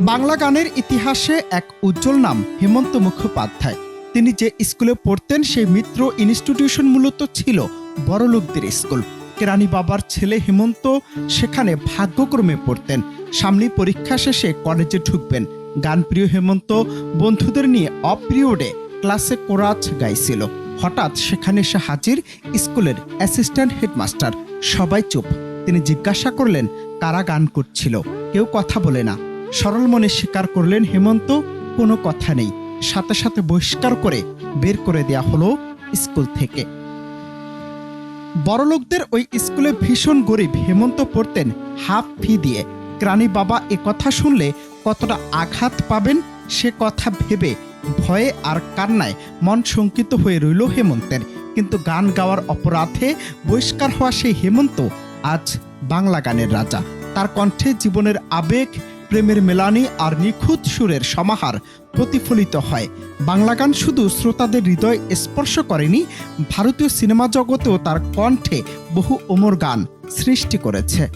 বাংলা গানের ইতিহাসে এক উজ্জ্বল নাম, হেমন্ত মুখোপাধ্যায়। তিনি যে স্কুলে পড়তেন, সেই মিত্র ইনস্টিটিউশন মূলত ছিল বড়লোকদের স্কুল। কেরানি বাবার ছেলে হেমন্ত সেখানে ভাগ্যক্রমে পড়তেন। সামনে পরীক্ষা শেষে কলেজে ঢুকবেন। গানপ্রিয় হেমন্ত বন্ধুদের নিয়ে অপিরিয়ডে ক্লাসে কোরাচ গাইছিল। হঠাৎ সেখানে এসে হাজির স্কুলের অ্যাসিস্ট্যান্ট হেডমাস্টার সবাই চুপ। তিনি জিজ্ঞাসা করলেন, কারা গান করছিল? কেউ কথা বলে না। সরল মনে স্বীকার করলেন, হেমন্ত, কোনো কথা নেই। সাথে সাথে বহিষ্কার করে বের করে দেয়া হলো স্কুল থেকে। বড়লোকদের ওই স্কুলে ভীষণ গরিব হেমন্ত পড়তেন হাফ ফি দিয়ে। গ্রানি বাবা এ কথা শুনলে কতটা আঘাত পাবেন সে কথা ভেবে ভয়ে আর কান্নায় মন শঙ্কিত হয়ে রইল হেমন্তের। কিন্তু গান গাওয়ার অপরাধে বহিষ্কার হওয়া সেই হেমন্ত আজ বাংলা গানের রাজা। তার কণ্ঠে জীবনের আবেগ, প্রেমের মেলানি আর নিখুঁত সুরের সমাহার প্রতিফলিত হয়। বাংলা গান শুধু শ্রোতাদের হৃদয় স্পর্শ করেনি, ভারতীয় সিনেমা জগতেও তার কণ্ঠে বহু ওমর গান সৃষ্টি করেছে।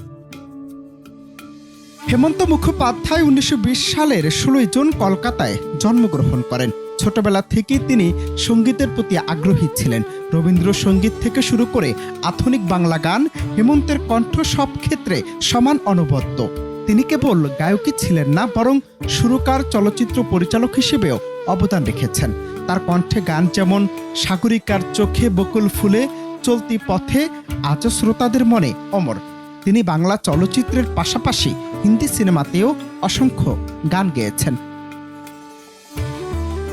হেমন্ত মুখোপাধ্যায় উনিশশো বিশ সালের ষোলোই জুন কলকাতায় জন্মগ্রহণ করেন। ছোটবেলা থেকেই তিনি সঙ্গীতের প্রতি আগ্রহী ছিলেন। রবীন্দ্রসঙ্গীত থেকে শুরু করে আধুনিক বাংলা গান হেমন্তের কণ্ঠ সব ক্ষেত্রে সমান অনবদ্য। তিনি কেবল গায়কই ছিলেন না, বরং সুরকার, চলচ্চিত্র পরিচালক হিসেবেও অবদান রেখেছেন। তার কণ্ঠে গান যেমন সাগরিকার চোখে বকুল ফুলে চলতি পথে আজও শ্রোতাদের মনে অমর তিনি বাংলা চলচ্চিত্রের পাশাপাশি হিন্দি সিনেমাতেও অসংখ্য গান গেয়েছেন।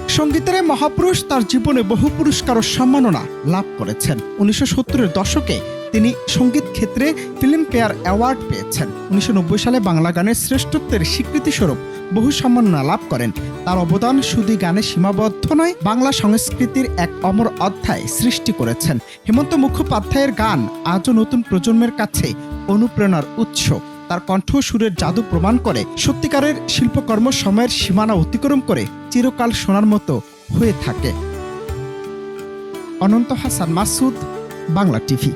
সঙ্গীতের মহাপুরুষ তার জীবনে বহু পুরস্কার ও সম্মাননা লাভ করেছেন। উনিশশো সত্তরের দশকে তিনি সংগীত ক্ষেত্রে ফিল্ম ফেয়ার অ্যাওয়ার্ড পেয়েছেন। উনিশশো নব্বই সালে বাংলা গানের শ্রেষ্ঠত্বের স্বীকৃতিস্বরূপ বহু সম্মাননা লাভ করেন। তার অবদান শুধু গানে সীমাবদ্ধ নয়, বাংলা সংস্কৃতির এক অমর অধ্যায় সৃষ্টি করেছেন। হেমন্ত মুখোপাধ্যায়ের গান আজও নতুন প্রজন্মের কাছে অনুপ্রেরণার উৎস। তার কণ্ঠ সুরের জাদু প্রমাণ করে সত্যিকারের শিল্পকর্ম সময়ের সীমানা অতিক্রম করে চিরকাল শোনার মতো হয়ে থাকে। অনন্ত হাসান মাসুদ, বাংলা টিভি।